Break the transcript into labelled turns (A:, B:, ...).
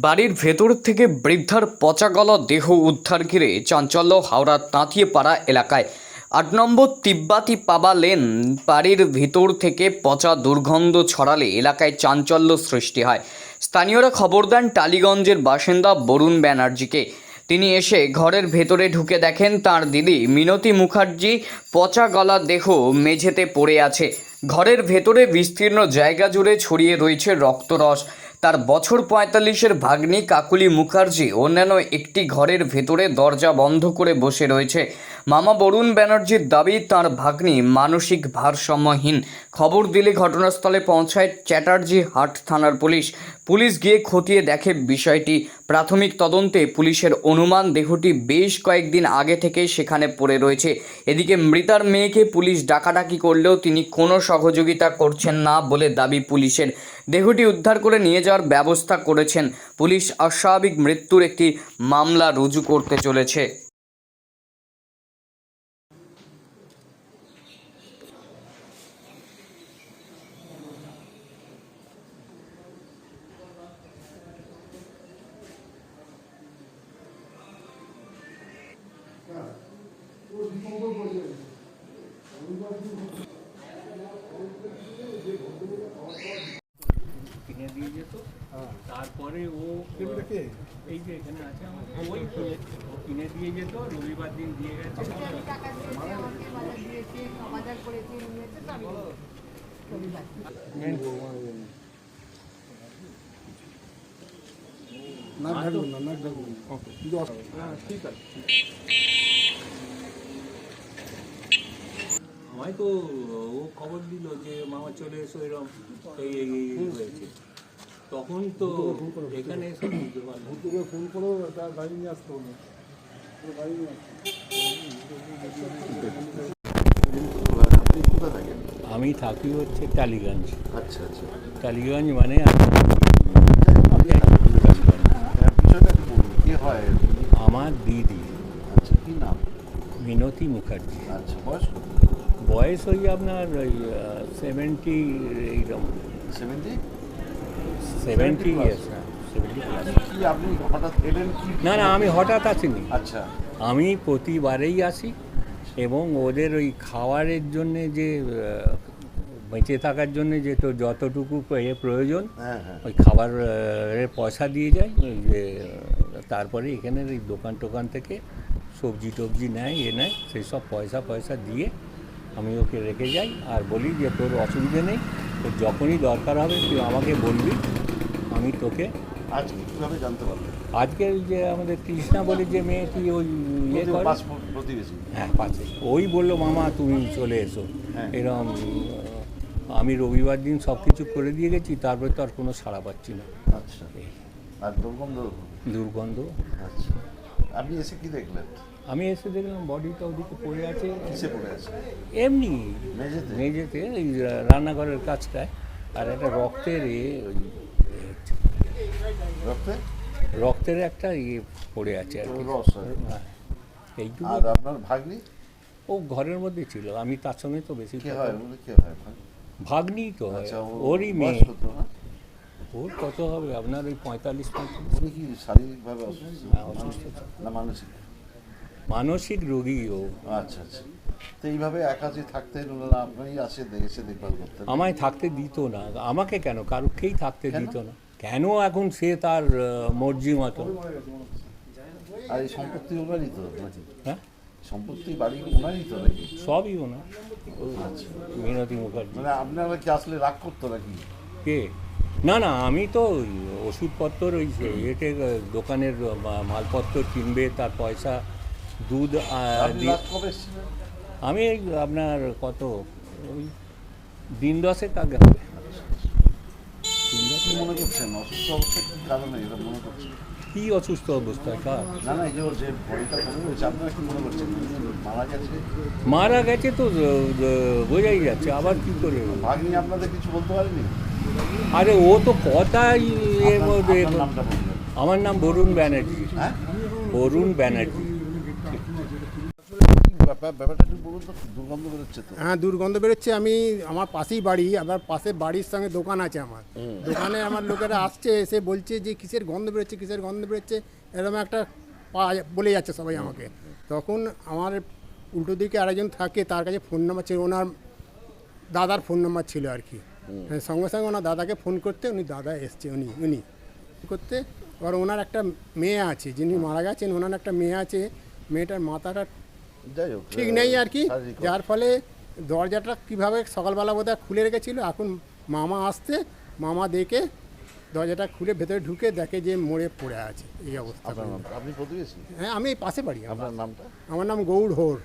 A: বাড়ির ভেতর থেকে বৃদ্ধার পচা পচাগলা দেহ উদ্ধার ঘিরে চাঞ্চল্য হাওড়ার তাঁতিয়েপাড়া এলাকায়। আট নম্বর তিব্বাতি পাবা লেন বাড়ির ভিতর থেকে পচা দুর্গন্ধ ছড়ালে এলাকায় চাঞ্চল্য সৃষ্টি হয়। স্থানীয়রা খবর দেন টালিগঞ্জের বাসিন্দা বরুণ ব্যানার্জিকে। তিনি এসে ঘরের ভেতরে ঢুকে দেখেন তার দিদি মিনতি মুখার্জি পচা গলা দেহ মেঝেতে পড়ে আছে। ঘরের ভেতরে বিস্তীর্ণ জায়গা জুড়ে ছড়িয়ে রয়েছে রক্তরস। তার বছর পঁয়তাল্লিশের ভাগ্নি কাকুলি মুখার্জি অন্যান্য একটি ঘরের ভেতরে দরজা বন্ধ করে বসে রয়েছে। মামা বরুণ ব্যানার্জির দাবি, তার ভাগ্নি মানসিক ভারসাম্যহীন। খবর দিলে ঘটনাস্থলে পৌঁছায় চ্যাটার্জি হাট থানার পুলিশ। পুলিশ গিয়ে খতিয়ে দেখে বিষয়টি। প্রাথমিক তদন্তে পুলিশের অনুমান দেহটি বেশ কয়েকদিন আগে থেকে সেখানে পড়ে রয়েছে। এদিকে মৃতার মেয়েকে পুলিশ ডাকাডাকি করলেও তিনি কোনো সহযোগিতা করছেন না বলে দাবি পুলিশের। দেহটি উদ্ধার করে নিয়ে যাওয়ার ব্যবস্থা করেছেন। পুলিশ অস্বাভাবিক মৃত্যুর একটি মামলা রুজু করতে চলেছে।
B: এই যে এখানে আছে ওই কিনে- দিয়ে যেত রবিবার দিন দিয়ে গেছে।
C: আমি টাকা দিয়েছি আমাকে বাজার দিয়েছি বাজার করেছি নিয়েছে তো আমি রবিবার।
D: নাক ঢাকবেন না নাক ঢাকবেন না। কিন্তু
B: আমায় তো ও খবর দিল যে মামা চলে এসো এরকম এই হয়েছে। তখন তো এখানে এসে
D: তোকে ফোন করো তার গাড়ি নিয়ে আসতে হবে গাড়ি নিয়ে
B: আমি থাকি হচ্ছে টালিগঞ্জ।
E: আচ্ছা আচ্ছা।
B: টালিগঞ্জ মানে আমার দিদি
E: আচ্ছা কি নাম?
B: মিনতি মুখার্জি।
E: আচ্ছা বয়স
B: বয়স ওই আপনার ওই সেভেন্টি এইরকম
E: সেভেন্টি
B: সেভেন্টি? ইয়ার্স না না আমি হঠাৎ আসিনি।
E: আচ্ছা।
B: আমি প্রতিবারেই আসি এবং ওদের ওই খাওয়ারের জন্যে যে বেঁচে থাকার জন্যে যে তো যতটুকু এ প্রয়োজন
E: হ্যাঁ হ্যাঁ।
B: ওই খাবারের পয়সা দিয়ে যায় ওই যে তারপরে এখানের এই দোকান টোকান থেকে সবজি টবজি নেয় এ নেয় সেই সব পয়সা পয়সা দিয়ে আমি ওকে রেখে যাই আর বলি যে তোর অসুবিধে নেই তোর যখনই দরকার হবে তুই আমাকে বলবি আমি তোকে
E: আজ কীভাবে জানতে পারলেন
B: আজকে যে আমাদের কৃষ্ণা বলে যে মেয়েটি ওই ইয়ে করে?
E: প্রতিবেশী।
B: হ্যাঁ পাশে ওই বলল মামা তুমি চলে এসো।
E: হ্যাঁ।
B: এরকম আমি রবিবার দিন সব কিছু করে দিয়ে গেছি তারপরে তো আর কোনো সাড়া পাচ্ছি না।
E: আচ্ছা। আর দুর্গন্ধ
B: দুর্গন্ধ।
E: আচ্ছা। আপনি এসে কি দেখলেন?
B: আমি এসে দেখলাম বডিটা ওদিকে পড়ে আছে।
E: কিসে পড়ে আছে।
B: এমনি
E: মেঝেতে?
B: মেঝেতে এই রান্নাঘরের কাজটায়। আর একটা রক্তের এ ওই।
E: রক্তে?
B: রক্তের একটা ইয়ে পড়ে আছে আর কি।
E: আর
B: হ্যাঁ। এইটুকু।
E: আর আপনার ভাগ্নি?
B: ও ঘরের মধ্যে ছিল আমি তার সঙ্গে তো বেশি
E: কে হয় কে হয় ভাগ্নি?
B: তো হয়
E: আচ্ছা
B: ওরই মেয়ে। ওর কত হবে? আপনার ওই পঁয়তাল্লিশ পঁয়তাল্লিশ
E: কি শারীরিকভাবে অসুস্থ?
B: হ্যাঁ।
E: না মানসিক?
B: মানসিক রোগী ও
E: আচ্ছা আচ্ছা। তো এইভাবে একা যে থাকতেন ওনারা আপনি আসে এসে দেখভাল করতেন
B: আমায় থাকতে দিত না। আমাকে কেন? কারুকেই থাকতে? দিত না। কেন এখন সে তার মর্জি মতো?
E: আর এই সম্পত্তি ওনারই তো
B: হ্যাঁ?
E: সম্পত্তি বাড়ি ওনারই তো নাকি?
B: সবই ওনা
E: আচ্ছা।
B: মিনতি মুখার্জি।
E: মানে আপনারা কি আসলে রাগ করতো নাকি?
B: কে? না না আমি তো ওষুধপত্র ওই এতে দোকানের মালপত্র কিনবে তার পয়সা দুধ আমি আপনার কত? ওই দিন দশেক আগে হবে।
E: কি মনে করছেন অসুস্থ অবস্থায় কি কারণে এটা মনে করছেন?
B: কি অসুস্থ অবস্থায় কার?
E: না না এই যে ওর যে বডিটা পড়ে রয়েছে আপনারা কি মনে করছেন? মারা গেছে?
B: মারা গেছে তো বোঝাই যাচ্ছে আবার কি করে
E: ভাগ্নি আপনাদের কিছু বলতে পারেনি?
B: আরে ও তো কথাই এর মধ্যে আমার নাম বরুণ ব্যানার্জি।
E: হ্যাঁ?
B: বরুণ ব্যানার্জি
E: কি ব্যাপার- ব্যাপারটা একটু বলুন তো দুর্গন্ধ বেরোচ্ছে তো।
F: হ্যাঁ দুর্গন্ধ বেরোচ্ছে। আমি আমার পাশেই বাড়ি আবার পাশে বাড়ির সঙ্গে দোকান আছে আমার। দোকানে আমার লোকেরা আসছে এসে বলছে যে কিসের গন্ধ বেরোচ্ছে কিসের গন্ধ বেরোচ্ছে? এরকম একটা পাওয়া বলে যাচ্ছে সবাই আমাকে। তখন আমার উল্টো দিকে আরেকজন থাকে তার কাছে ফোন নাম্বার ছিল ওনার দাদার ফোন নাম্বার ছিল আর কি। হ্যাঁ, সঙ্গে সঙ্গে ওনার দাদাকে ফোন করতে উনি দাদা এসছে উনি উনি। করতে এবার ওনার একটা মেয়ে আছে যিনি মারা গেছেন ওনার একটা মেয়ে আছে মেয়েটার মাথাটা ঠিক নেই আর কি। যার ফলে দরজাটা কীভাবে সকালবেলা বোধহয় খুলে রেখেছিল এখন মামা আসতে মামা দেখে দরজাটা খুলে ভেতরে ঢুকে দেখে যে মরে পড়ে আছে এই অবস্থা।
E: আপনি প্রতিবেশী?
F: হ্যাঁ আমি পাশে বাড়ি আমার।
E: আপনার নামটা?
F: আমার নাম গৌড় হোর।